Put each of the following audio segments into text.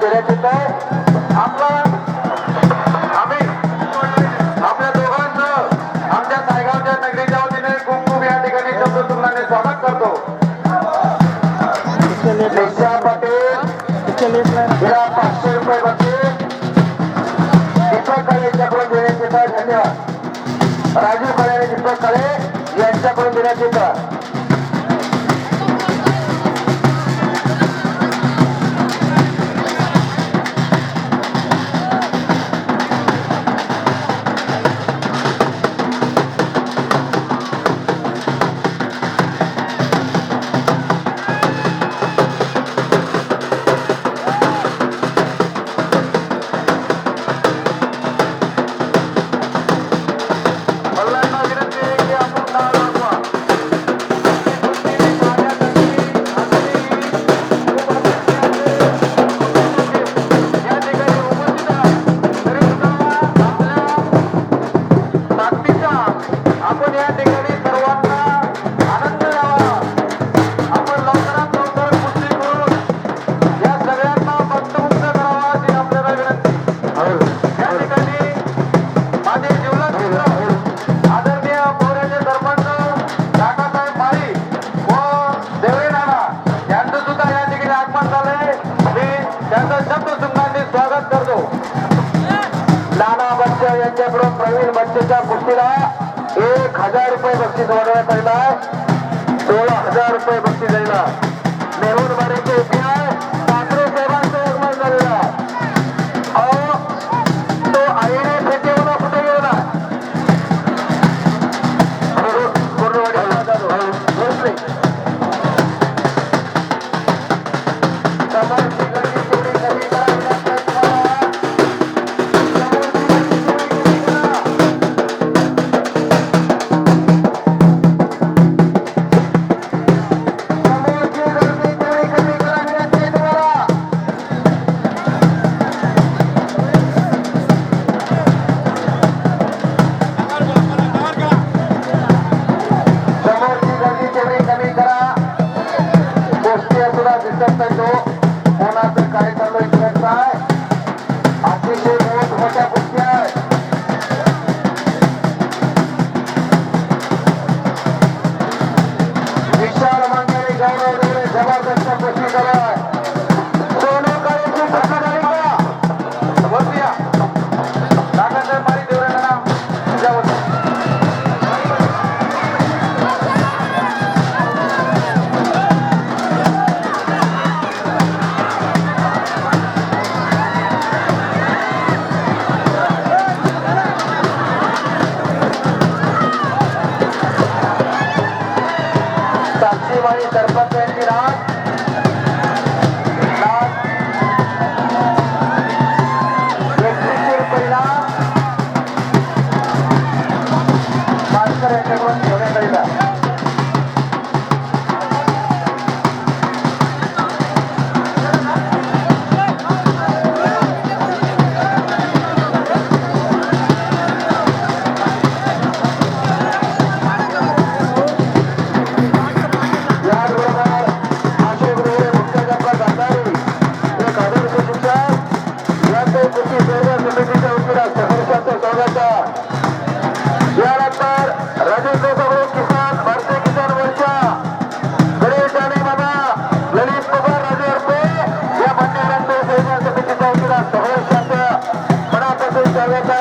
देण्यात येत आम्ही आपल्या दोघांचं आमच्या सायगावच्या नगरीच्या वतीने खूप या ठिकाणी शब्दसुमनाने स्वागत करतो. निशा पटेल हिला पाचशे रुपये बघतील दीपक काळे यांच्याकडून आहे धन्यवाद. राजीव काळे आणि दीपक काळे यांच्याकडून देण्यात येतं ರೂಪಾಯಿ ಬರ್ತಿದ್ದ ಇಲ್ಲ. ನೆರವು জবরদস্ত este con 90 y স্বাগত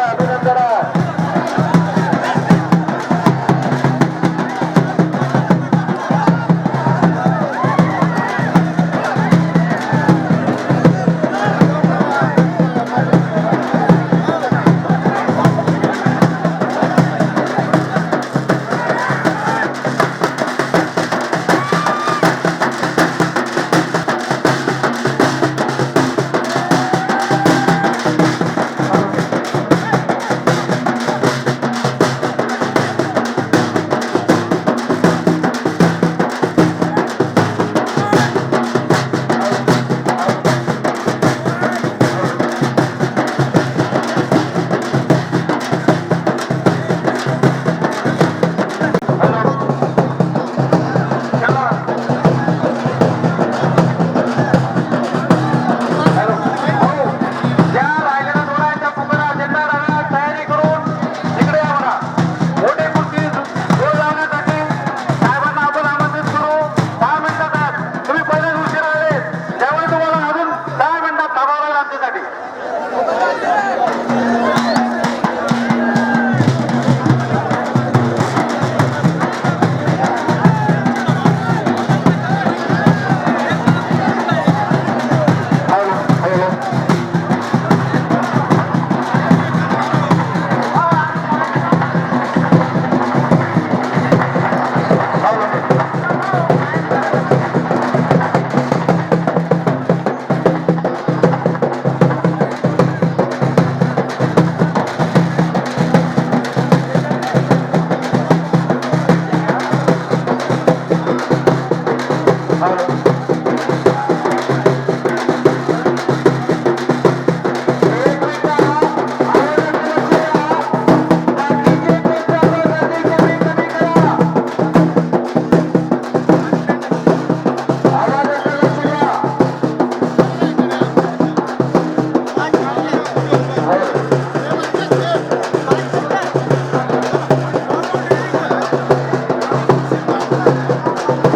एक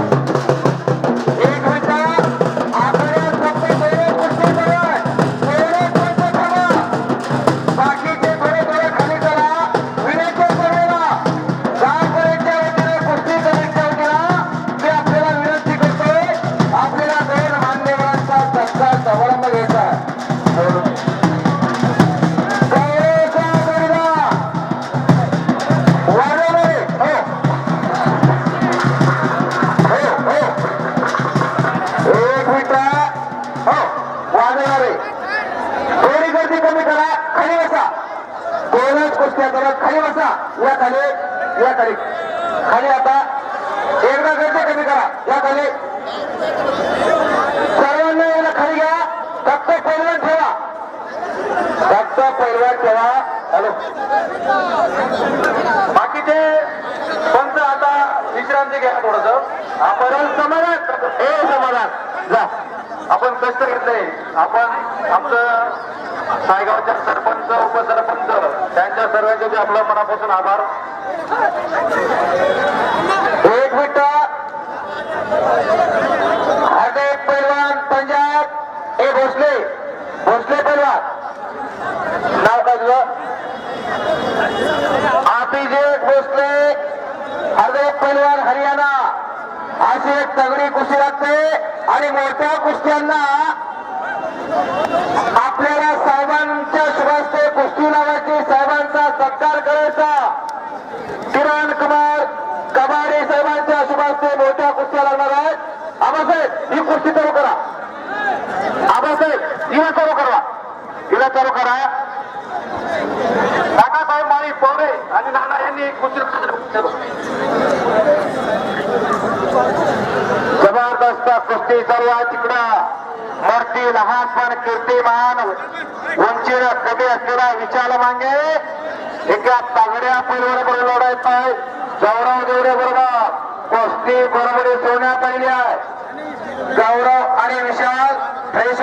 बसा. या खाली या खाली. खाली आता. एकदा गर्दी कमी करा. या खाली. सर्वांना याला खाली घ्या. फक्त पैलवान ठेवा. फक्त पैलवान ठेवा. हॅलो. बाकीचे पंच आता विश्रांती घ्या थोडस. आपण समाधान. हे समाधान. जा. आपण कष्ट घेतले. आपण आमचं सायगावच्या सरपंच उपसरपंच त्यांच्या सर्वांचे बी आपलं मनापासून आभार. एक मिनिट. हार्दिक पैलवान पंजाब. ए भोसले. भोसले पैलवान. नाव काय तुझं? अभिषेक भोसले. हरदेव पैलवान हरियाणा. अशी एक तगडी कुस्ती लागते. आणि मोठ्या कुस्त्यांना आपल्याला साहेबांच्या शुभास्ते कुस्ती लावायची साहेबांचा सत्कार करायचा. किरण कुमार कबाडे साहेबांच्या शुभास्ते मोठ्या कुस्त्या लागणार आहेत. आबासाहेब ही कुस्ती चालू करा. आबासाहेब हिला चालू करा. हिला चालू करा. काकासाहेब माळी पोरे आणि नाना यांनी कुस्ती जबरदस्त कुस्ती चालू आहे तिकडं. वरती लहान पण कीर्तिमान उंचीनं कमी असलेला विचार मागे. एका तागड्या पैलवानाबरोबर लढायत आहे. गौरव देवरे बरोबर. कुस्ती बरोबरी सोडण्यात आलेली आहे गौरव आणि विशाल फ्रेश